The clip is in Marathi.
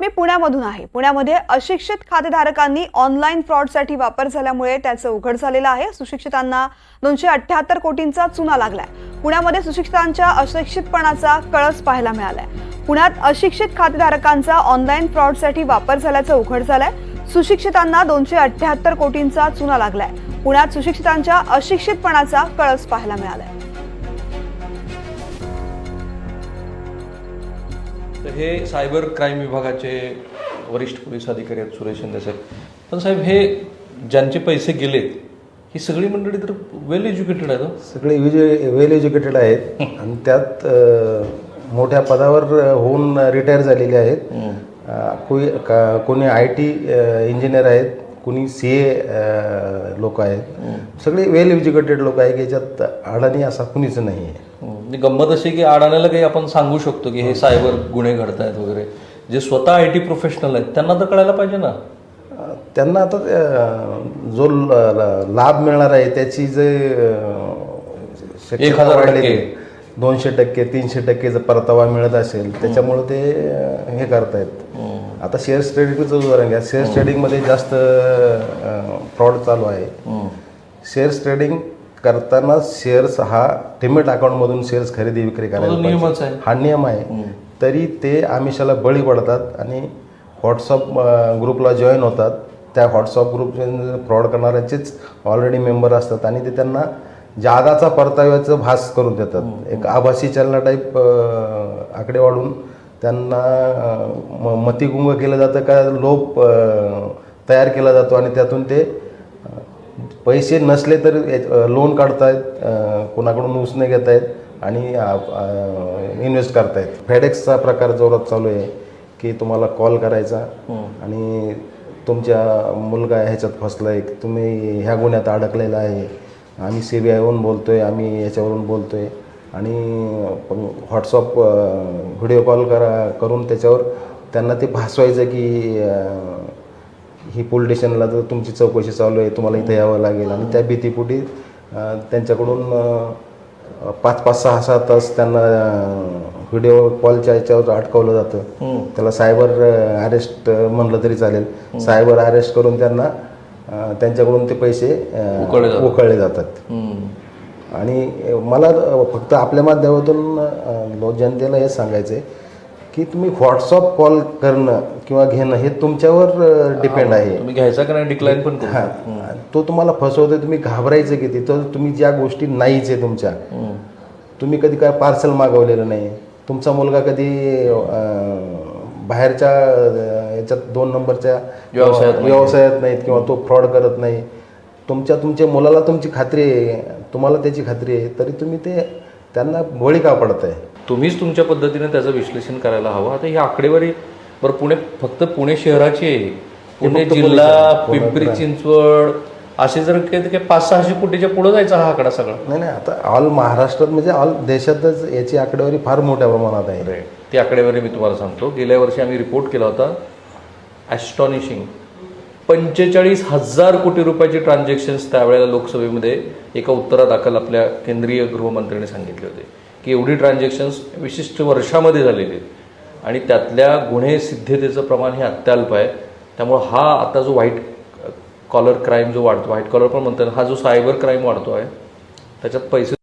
मी पुण्यामधून आहे. पुण्यामध्ये अशिक्षित खातेधारकांनी ऑनलाईन फ्रॉडसाठी वापर झाल्यामुळे त्याचं उघड झालेलं आहे. सुशिक्षितांना दोनशे अठ्ठ्याहत्तर कोटींचा चुना लागलाय. पुण्यामध्ये सुशिक्षितांच्या अशिक्षितपणाचा कळस पाहायला मिळालाय. पुण्यात अशिक्षित खातेधारकांचा ऑनलाईन फ्रॉडसाठी वापर झाल्याचं उघड झालंय. सुशिक्षितांना दोनशे अठ्ठ्याहत्तर कोटींचा चुना लागलाय. पुण्यात सुशिक्षितांच्या अशिक्षितपणाचा कळस पाहायला मिळालाय. तर हे सायबर क्राईम विभागाचे वरिष्ठ पोलीस अधिकारी आहेत सुरेश शिंदे साहेब. पण साहेब हे ज्यांचे पैसे गेलेत ही सगळी मंडळी तर वेल एज्युकेटेड आहेत? सगळे विजय वेल एज्युकेटेड आहेत. आणि त्यात अ, मोठ्या पदावर होऊन रिटायर झालेले आहेत. अ, कोई का- कोणी आय टी इंजिनियर आहेत कोणी सी ए लोक आहेत. सगळे वेल एज्युकेटेड लोक आहेत की याच्यात अडाणी असा कुणीच नाही आहे म्हणजे गंमत अशी की अडाण्याला काही आपण सांगू शकतो की हे सायबर गुन्हे घडतायत वगैरे. जे स्वतः आय टी प्रोफेशनल आहेत त्यांना तर कळायला पाहिजे ना? त्यांना आता जो लाभ मिळणार आहे त्याची जे एक हजार टक्के. दोनशे टक्के तीनशे टक्के जर परतावा मिळत असेल त्याच्यामुळे ते हे करतायत. आता शेअर ट्रेडिंगचं उदाहरण घ्या. शेअर ट्रेडिंगमध्ये जास्त फ्रॉड चालू आहे. शेअर्स ट्रेडिंग करताना शेअर्स हा डिमेट अकाउंटमधून शेअर्स खरेदी विक्री करायला पाहिजे. नियमच आहे. हा नियम आहे. तरी ते आमिषाला बळी पडतात आणि व्हॉट्सअप ग्रुपला जॉईन होतात. त्या व्हॉट्सअप ग्रुप फ्रॉड करणाऱ्याचेच ऑलरेडी मेंबर असतात आणि ते त्यांना जादाचा परताव्याचं भास करून देतात. एक आभासी चलना टाईप आकडे वाढून त्यांना अं, म- मतिगुंग केलं जातं का लोभ अं, तयार केला जातो आणि त्यातून ते पैसे नसले तर लोन काढतायत कोणाकडून उसने घेत आहेत आणि इन्व्हेस्ट करतायत. फेडेक्सचा प्रकार जोरात चालू आहे की तुम्हाला कॉल करायचा आणि तुमच्या मुलगा ह्याच्यात फसला आहे तुम्ही ह्या गुन्ह्यात अडकलेला आहे. आम्ही सी बी आयवरून बोलतो आहे आम्ही याच्यावरून बोलतो आहे आणि व्हॉट्सअप व्हिडिओ कॉल करा करून त्याच्यावर त्यांना ते भासवायचं की ही पोलीस स्टेशनला तर तुमची चौकशी चालू आहे तुम्हाला इथं यावं लागेल. आणि त्या भीतीपोटी त्यांच्याकडून पाच पाच सहा सहा तास त्यांना व्हिडिओ कॉलच्या याच्यावर अटकवलं जातं. त्याला सायबर अरेस्ट म्हणलं तरी चालेल. सायबर अरेस्ट करून त्यांना त्यांच्याकडून ते पैसे उकळले जातात. आणि मला फक्त आपल्या माध्यमातून जनतेला हे सांगायचं आहे की तुम्ही व्हॉट्सअप कॉल करणं किंवा घेणं हे तुमच्यावर डिपेंड आहे तुम्ही घ्यायचा का नाही डिक्लाईन पण हा. तो तुम्हाला फसवतोय तुम्ही घाबरायचं किती तर तुम्ही ज्या गोष्टी नाहीच आहे तुमच्या. तुम्ही कधी काय पार्सल मागवलेलं नाही तुमचा मुलगा कधी बाहेरच्या याच्यात दोन नंबरच्या व्यवसायात. व्यवसायात नाहीत किंवा तो फ्रॉड करत नाही तुमच्या तुमच्या मुलाला तुमची खात्री आहे तुम्हाला त्याची खात्री आहे तरी तुम्ही ते त्यांना बळी का पडताय तुम्हीच तुमच्या पद्धतीने त्याचं विश्लेषण करायला हवं. आता ही आकडेवारी बरं पुणे फक्त पुणे शहराची आहे. पुणे जिल्हा पिंपरी चिंचवड असे जर काही काही पाच सहाशे कोटीच्या पुढे जायचा हा आकडा सगळा? नाही नाही आता ऑल महाराष्ट्रात म्हणजे ऑल देशातच याची आकडेवारी फार मोठ्या प्रमाणात आहे. ती आकडेवारी मी तुम्हाला सांगतो. गेल्या वर्षी आम्ही रिपोर्ट केला होता ॲस्टॉनिशिंग पंचेचाळीस हजार कोटी रुपयाचे ट्रान्झॅक्शन्स त्यावेळेला लोकसभेमध्ये एका उत्तरादाखल आपल्या केंद्रीय गृहमंत्र्यांनी सांगितले होते. की एवढी ट्रान्झॅक्शन्स विशिष्ट वर्षामध्ये झालेली आहेत. आणि त्यातल्या गुन्हे सिद्धतेचं प्रमाण हे अत्यल्प आहे. त्यामुळं हा आता जो व्हाईट कॉलर क्राईम जो वाढतो व्हाईट कॉलर पण म्हणतात हा जो सायबर क्राईम वाढतो आहे त्याच्यात पैसे